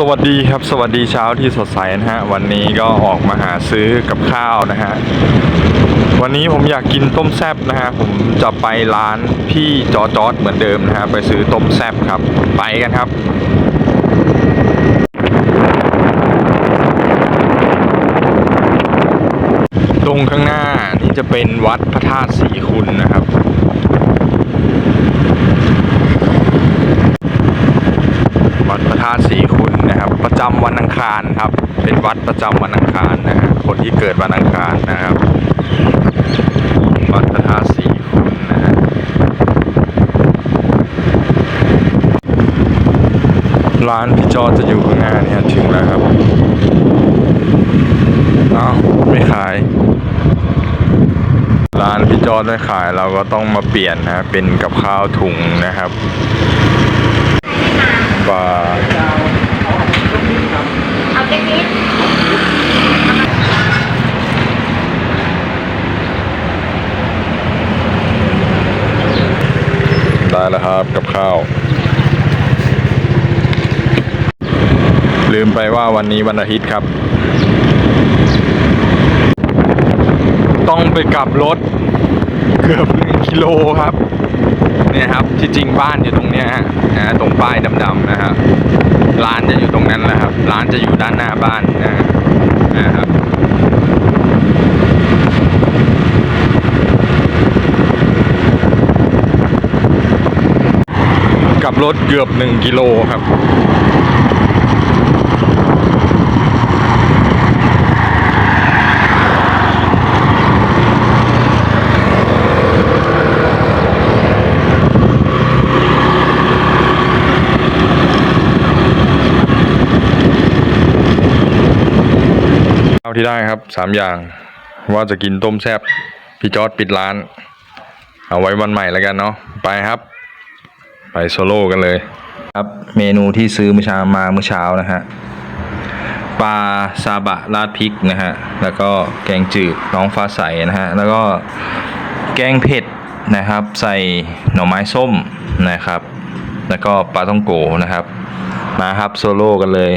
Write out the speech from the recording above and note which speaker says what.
Speaker 1: สวัสดีครับสวัสดีเช้าที่สดใสนะฮะ วันนี้ก็ออกมาหาซื้อกับข้าวนะฮะ วันนี้ผมอยากกินต้มแซบนะฮะ ผมจะไปร้านพี่จอจอดเหมือนเดิมนะฮะ ไปซื้อต้มแซบครับ ไปกันครับตรงข้างหน้านี่จะเป็นวัดพระธาตุศรีคุณนะครับ วัดพระธาตุศรีคุณนะครับ ประจำวันอังคารครับ เป็นวัดประจำวันอังคารนะฮะคนที่เกิดวันอังคารนะครับ วัดพระธาตุศรีคุณนะฮะร้านพี่จอจะอยู่ข้างหน้าเนี่ยถึงแล้วครับเอ้าไม่ขายร้านพี่จอดไม่ขายเราก็ต้องมาเปลี่ยนนะฮะเป็นกับข้าวถุงนะครับ ปลา
Speaker 2: เอาเจ๊นิด
Speaker 1: ได้แล้วครับกับข้าว ลืมไปว่าวันนี้วันอาทิตย์ครับ ต้องไปกลับรถ เกือบหนึ่งกิโลครับ เนี่ยครับที่จริงบ้านอยู่ตรงเนี้ยฮะนะตรงป้ายดำๆนะครับร้านจะอยู่ตรงนั้นแหละครับร้านจะอยู่ด้านหน้าบ้านนะนะครับกับรถเกือบหนึ่งกิโลครับ เอาที่ได้ครับสามอย่าง ว่าจะกินต้มแซบพี่จอร์ดปิดร้าน เอาไว้วันใหม่แล้วกันเนาะไปครับ ไปโซโล่กันเลย ครับเมนูที่ซื้อเมื่อเช้ามาเมื่อเช้านะฮะปลาซาบะราดพริกนะฮะแล้วก็แกงจืดน้องฟ้าใสนะฮะแล้วก็แกงเผ็ดนะครับ ใส่หน่อไม้ส้มนะครับ แล้วก็ปลาต้องโกนะครับมาครับโซโล่กันเลย